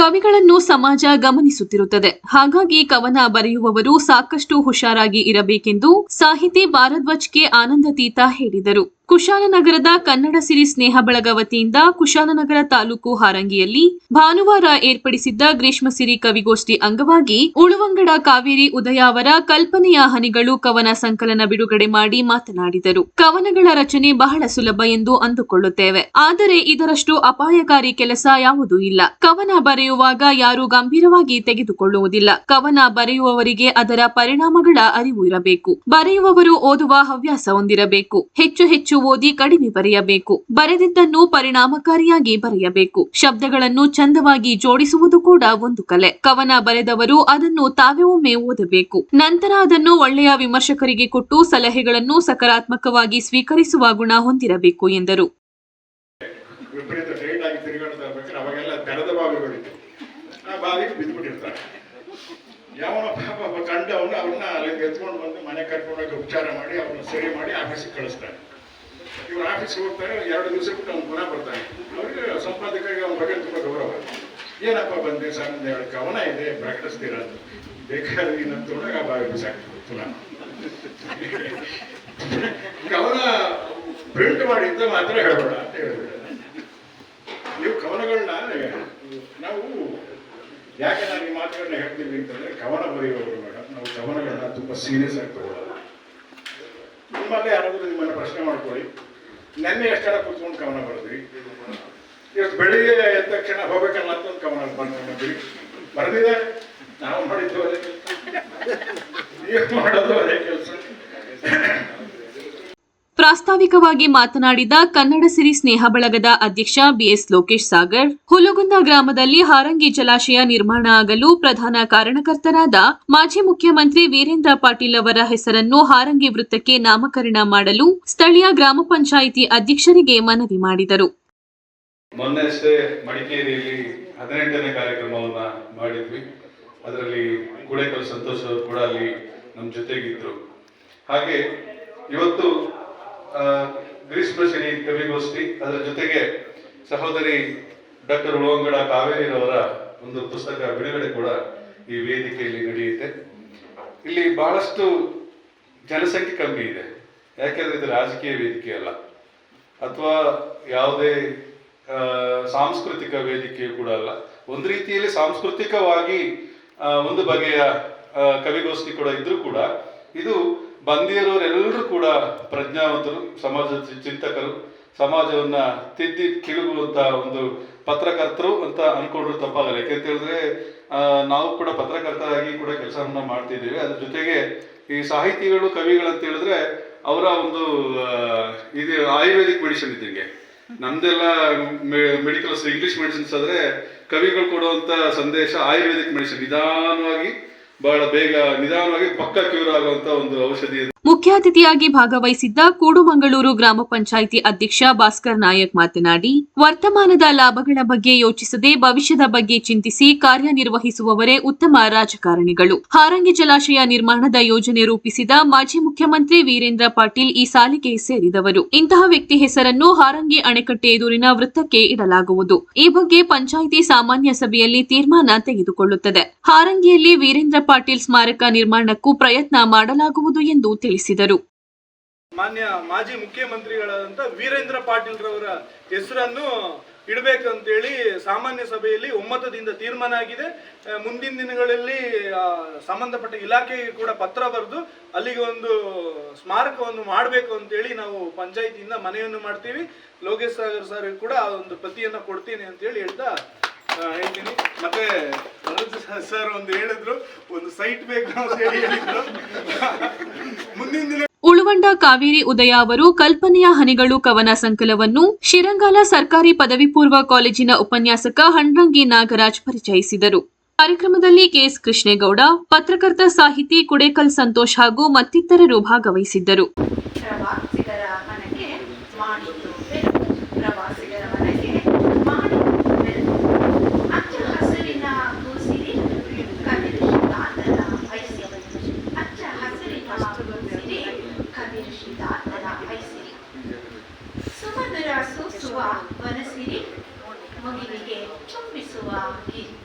ಕವಿಗಳನ್ನು ಸಮಾಜ ಗಮನಿಸುತ್ತಿರುತ್ತದೆ. ಹಾಗಾಗಿ ಕವನ ಬರೆಯುವವರು ಸಾಕಷ್ಟು ಹುಷಾರಾಗಿ ಇರಬೇಕೆಂದು ಸಾಹಿತಿ ಭಾರದ್ವಾಜ್ಗೆ ಆನಂದತೀತ ಹೇಳಿದರು. ಕುಶಾಲನಗರದ ಕನ್ನಡ ಸಿರಿ ಸ್ನೇಹ ಬಳಗ ವತಿಯಿಂದ ಕುಶಾಲನಗರ ತಾಲೂಕು ಹಾರಂಗಿಯಲ್ಲಿ ಭಾನುವಾರ ಏರ್ಪಡಿಸಿದ್ದ ಗ್ರೀಷ್ಮ ಸಿರಿ ಕವಿಗೋಷ್ಠಿ ಅಂಗವಾಗಿ ಉಳುವಂಗಡ ಕಾವೇರಿ ಉದಯ ಅವರ ಕಲ್ಪನೆಯ ಹನಿಗಳು ಕವನ ಸಂಕಲನ ಬಿಡುಗಡೆ ಮಾಡಿ ಮಾತನಾಡಿದರು. ಕವನಗಳ ರಚನೆ ಬಹಳ ಸುಲಭ ಎಂದು ಅಂದುಕೊಳ್ಳುತ್ತೇವೆ. ಆದರೆ ಇದರಷ್ಟು ಅಪಾಯಕಾರಿ ಕೆಲಸ ಯಾವುದೂ ಇಲ್ಲ. ಕವನ ಬರೆಯುವಾಗ ಯಾರು ಗಂಭೀರವಾಗಿ ತೆಗೆದುಕೊಳ್ಳುವುದಿಲ್ಲ. ಕವನ ಬರೆಯುವವರಿಗೆ ಅದರ ಪರಿಣಾಮಗಳ ಅರಿವು ಇರಬೇಕು. ಬರೆಯುವವರು ಓದುವ ಹವ್ಯಾಸ ಹೊಂದಿರಬೇಕು. ಹೆಚ್ಚು ಹೆಚ್ಚು ಓದಿ ಕಡಿಮೆ ಬರೆಯಬೇಕು. ಬರೆದಿದ್ದನ್ನು ಪರಿಣಾಮಕಾರಿಯಾಗಿ ಬರೆಯಬೇಕು. ಶಬ್ದಗಳನ್ನು ಚಂದವಾಗಿ ಜೋಡಿಸುವುದು ಕೂಡ ಒಂದು ಕಲೆ. ಕವನ ಬರೆದವರು ಅದನ್ನು ತಾವೇ ಒಮ್ಮೆ ಓದಬೇಕು. ನಂತರ ಅದನ್ನು ಒಳ್ಳೆಯ ವಿಮರ್ಶಕರಿಗೆ ಕೊಟ್ಟು ಸಲಹೆಗಳನ್ನು ಸಕಾರಾತ್ಮಕವಾಗಿ ಸ್ವೀಕರಿಸುವ ಗುಣ ಹೊಂದಿರಬೇಕು ಎಂದರು. ಪಾಪ ಎತ್ಕೊಂಡು ಮನೆ ಕರ್ಕೊಂಡೋಗಿ ಉಪಚಾರ ಮಾಡಿ ಅವ್ರನ್ನ ಸರಿ ಮಾಡಿ ಆಫೀಸಿಗೆ ಕಳಿಸ್ತಾರೆ. ಇವ್ರು ಆಫೀಸ್ಗೆ ಹೋಗ್ತಾರೆ ಎರಡು ದಿವಸ ಬಿಟ್ಟು ಅವ್ನು ಪುನಃ ಬರ್ತಾನೆ ಅವ್ರಿಗೆ ಸಂಪಾದಕರಿಗೆ ಅವ್ನ ಬಗ್ಗೆ ತುಂಬ ಗೌರವ ಏನಪ್ಪ ಬಂದೆ ಸರ್ ಹೇಳಿ ಕವನ ಇದೆ, ಪ್ರಕಟಿಸ್ತೀರ ಅಂತ. ಬೇಕಾದ್ರೆ ಇನ್ನೊಂದು ತೊಗೊಂಡಾಗ ಆ ಬಾವಿ ಬಿಸಾಕ್ತಾರೆ ಪುನಃ. ಕವನ ಪ್ರಿಂಟ್ ಮಾಡಿದ್ದ ಮಾತ್ರ ಹೇಳಬೇಡ ಅಂತ ಹೇಳಿಬಿಡ ನೀವು ಕವನಗಳನ್ನ ನಾವು ಯಾಕೆ ನಾನು ಈ ಮಾತುಗಳನ್ನ ಹೇಳ್ತೀವಿ ಅಂತಂದ್ರೆ ಕವನ ಬರೆಯುವವರು ಮೇಡಮ್ ನಾವು ಕವನಗಳನ್ನ ತುಂಬಾ ಸೀರಿಯಸ್ ಆಗಿ ತಗೊಳ್ಳೋಣ ನಿಮ್ಮಲ್ಲೇ ಯಾರಾದರೂ ನಿಮ್ಮನ್ನು ಪ್ರಶ್ನೆ ಮಾಡ್ಕೊಳ್ಳಿ. ನೆನ್ನೆ ಎಷ್ಟು ಜನ ಕೂತ್ಕೊಂಡು ಕವನ ಬರೆದ್ರಿ? ಇವತ್ತು ಬೆಳಿಗ್ಗೆ ಎದ್ದ ತಕ್ಷಣ ಹೋಗ್ಬೇಕಲ್ಲ ಅಂತ ಒಂದು ಕವನ ಬಂದ್ರಿ ಬರೆದಿದೆ? ನಾವು ಮಾಡಿದ್ದು ಅದೇ ಕೆಲಸ. ನೀವು ಮಾಡೋದು ಅದೇ ಕೆಲಸ? ಪ್ರಾಸ್ತಾವಿಕವಾಗಿ ಮಾತನಾಡಿದ ಕನ್ನಡ ಸಿರಿ ಸ್ನೇಹ ಬಳಗದ ಅಧ್ಯಕ್ಷ ಬಿಎಸ್ ಲೋಕೇಶ್ ಸಾಗರ್, ಹುಲಗುಂದ ಗ್ರಾಮದಲ್ಲಿ ಹಾರಂಗಿ ಜಲಾಶಯ ನಿರ್ಮಾಣ ಆಗಲು ಪ್ರಧಾನ ಕಾರಣಕರ್ತರಾದ ಮಾಜಿ ಮುಖ್ಯಮಂತ್ರಿ ವೀರೇಂದ್ರ ಪಾಟೀಲ್ ಅವರ ಹೆಸರನ್ನು ಹಾರಂಗಿ ವೃತ್ತಕ್ಕೆ ನಾಮಕರಣ ಮಾಡಲು ಸ್ಥಳೀಯ ಗ್ರಾಮ ಪಂಚಾಯಿತಿ ಅಧ್ಯಕ್ಷರಿಗೆ ಮನವಿ ಮಾಡಿದರು. ಅದರಲ್ಲಿ ಕೂಡ ಅಲ್ಲಿ ನಮ್ಮ ಜೊತೆಗಿದ್ರು. ಹಾಗೆ ಇವತ್ತು ಆ, ಗ್ರೀಷ್ಮ ಶನಿ ಕವಿಗೋಷ್ಠಿ ಅದರ ಜೊತೆಗೆ ಸಹೋದರಿ ಡಾಕ್ಟರ್ ಉಳವಂಗಡ ಕಾವೇರಿರವರ ಒಂದು ಪುಸ್ತಕ ಬಿಡುಗಡೆ ಕೂಡ ಈ ವೇದಿಕೆಯಲ್ಲಿ ನಡೆಯುತ್ತೆ. ಇಲ್ಲಿ ಬಹಳಷ್ಟು ಜನಸಂಖ್ಯೆ ಕಮ್ಮಿ ಇದೆ. ಯಾಕೆಂದ್ರೆ ಇದು ರಾಜಕೀಯ ವೇದಿಕೆ ಅಲ್ಲ. ಅಥವಾ ಯಾವುದೇ ಸಾಂಸ್ಕೃತಿಕ ವೇದಿಕೆ ಕೂಡ ಅಲ್ಲ. ಒಂದು ರೀತಿಯಲ್ಲಿ ಸಾಂಸ್ಕೃತಿಕವಾಗಿ ಒಂದು ಬಗೆಯ ಕವಿಗೋಷ್ಠಿ ಕೂಡ ಇದ್ರೂ ಕೂಡ ಇದು ಬಂದಿರೋರೆಲ್ಲರೂ ಕೂಡ ಪ್ರಜ್ಞಾವಂತರು ಸಮಾಜದ ಚಿಂತಕರು, ಸಮಾಜವನ್ನ ತಿದ್ದಿ ತಿರುಗುವಂತ ಒಂದು ಪತ್ರಕರ್ತರು ಅಂತ ಅನ್ಕೊಂಡ್ರು ತಪ್ಪಾಗಲ್ಲ. ಯಾಕೆಂತ ಹೇಳಿದ್ರೆ ನಾವು ಕೂಡ ಪತ್ರಕರ್ತರಾಗಿ ಕೂಡ ಕೆಲಸವನ್ನ ಮಾಡ್ತಿದ್ದೀವಿ. ಅದ್ರ ಜೊತೆಗೆ ಈ ಸಾಹಿತಿಗಳು ಕವಿಗಳಂತ ಹೇಳಿದ್ರೆ, ಅವರ ಒಂದು ಇದು ಆಯುರ್ವೇದಿಕ್ ಮೆಡಿಸಿನ್ ಇದ್ದಂಗೆ ನಮ್ದೆಲ್ಲ ಮೆಡಿಕಲ್ಸ್ ಇಂಗ್ಲಿಷ್ ಮೆಡಿಸಿನ್ಸ್ ಆದ್ರೆ ಕವಿಗಳು ಕೊಡುವಂತ ಸಂದೇಶ ಆಯುರ್ವೇದಿಕ್ ಮೆಡಿಸಿನ್ ನಿಧಾನವಾಗಿ ಬಹಳ ಬೇಗ ನಿಧಾನವಾಗಿ ಪಕ್ಕ ಕ್ಯೂರ್ ಆಗುವಂತ ಒಂದು ಔಷಧಿ ಮುಖ್ಯ ಅತಿಥಿಯಾಗಿ ಭಾಗವಹಿಸಿದ್ದ ಕೂಡುಮಂಗಳೂರು ಗ್ರಾಮ ಪಂಚಾಯಿತಿ ಅಧ್ಯಕ್ಷ ಭಾಸ್ಕರ್ ನಾಯಕ್ ಮಾತನಾಡಿ, ವರ್ತಮಾನದ ಲಾಭಗಳ ಬಗ್ಗೆ ಯೋಚಿಸದೆ ಭವಿಷ್ಯದ ಬಗ್ಗೆ ಚಿಂತಿಸಿ ಕಾರ್ಯನಿರ್ವಹಿಸುವವರೇ ಉತ್ತಮ ರಾಜಕಾರಣಿಗಳು. ಹಾರಂಗಿ ಜಲಾಶಯ ನಿರ್ಮಾಣದ ಯೋಜನೆ ರೂಪಿಸಿದ ಮಾಜಿ ಮುಖ್ಯಮಂತ್ರಿ ವೀರೇಂದ್ರ ಪಾಟೀಲ್ ಈ ಸಾಲಿಗೆ ಸೇರಿದವರು. ಇಂತಹ ವ್ಯಕ್ತಿ ಹೆಸರನ್ನು ಹಾರಂಗಿ ಅಣೆಕಟ್ಟೆ ಎದುರಿನ ವೃತ್ತಕ್ಕೆ ಇಡಲಾಗುವುದು. ಈ ಬಗ್ಗೆ ಪಂಚಾಯಿತಿ ಸಾಮಾನ್ಯ ಸಭೆಯಲ್ಲಿ ತೀರ್ಮಾನ ತೆಗೆದುಕೊಳ್ಳುತ್ತದೆ. ಹಾರಂಗಿಯಲ್ಲಿ ವೀರೇಂದ್ರ ಪಾಟೀಲ್ ಸ್ಮಾರಕ ನಿರ್ಮಾಣಕ್ಕೂ ಪ್ರಯತ್ನ ಮಾಡಲಾಗುವುದು ಎಂದು ತಿಳಿಸಿದರು. ಮಾನ್ಯ ಮಾಜಿ ಮುಖ್ಯಮಂತ್ರಿಗಳಾದಂಥ ವೀರೇಂದ್ರ ಪಾಟೀಲ್ ರವರ ಹೆಸರನ್ನು ಇಡಬೇಕಂತೇಳಿ ಸಾಮಾನ್ಯ ಸಭೆಯಲ್ಲಿ ಒಮ್ಮತದಿಂದ ತೀರ್ಮಾನ ಆಗಿದೆ. ಮುಂದಿನ ದಿನಗಳಲ್ಲಿ ಸಂಬಂಧಪಟ್ಟ ಇಲಾಖೆಗೆ ಕೂಡ ಪತ್ರ ಬರೆದು ಅಲ್ಲಿಗೆ ಒಂದು ಸ್ಮಾರಕವನ್ನು ಮಾಡಬೇಕು ಅಂತೇಳಿ ನಾವು ಪಂಚಾಯತಿಯಿಂದ ಮನೆಯನ್ನು ಮಾಡ್ತೀವಿ. ಲೋಕೇಶ್ ಸಾಗರ್ ಸರ್ ಕೂಡ ಒಂದು ಪ್ರತಿಯನ್ನ ಕೊಡ್ತೀನಿ ಅಂತೇಳಿ ಹೇಳ್ತಾ ಹೇಳ್ತೀನಿ. ಮತ್ತೆ ಸರ್ ಒಂದು ಹೇಳಿದ್ರು ಒಂದು ಸೈಟ್ ಬೇಕು ಅಂತ ಹೇಳಿ ಹೇಳಿದ್ರು. ಮುಂದಿನ ದಿನ ಉಳುವಂಡ ಕಾವೇರಿ ಉದಯ ಅವರು ಕಲ್ಪನೆಯ ಹನಿಗಳು ಕವನ ಸಂಕಲವನ್ನು ಶಿರಂಗಾಲ ಸರ್ಕಾರಿ ಪದವಿ ಪೂರ್ವ ಕಾಲೇಜಿನ ಉಪನ್ಯಾಸಕ ಹಣ್ರಂಗಿ ನಾಗರಾಜ್ ಪರಿಚಯಿಸಿದರು. ಕಾರ್ಯಕ್ರಮದಲ್ಲಿ ಕೆಎಸ್ ಕೃಷ್ಣೇಗೌಡ ಪತ್ರಕರ್ತ ಸಾಹಿತಿ ಕುಡೇಕಲ್ ಸಂತೋಷ್ ಹಾಗೂ ಮತ್ತಿತರರು ಭಾಗವಹಿಸಿದ್ದರು. Okay.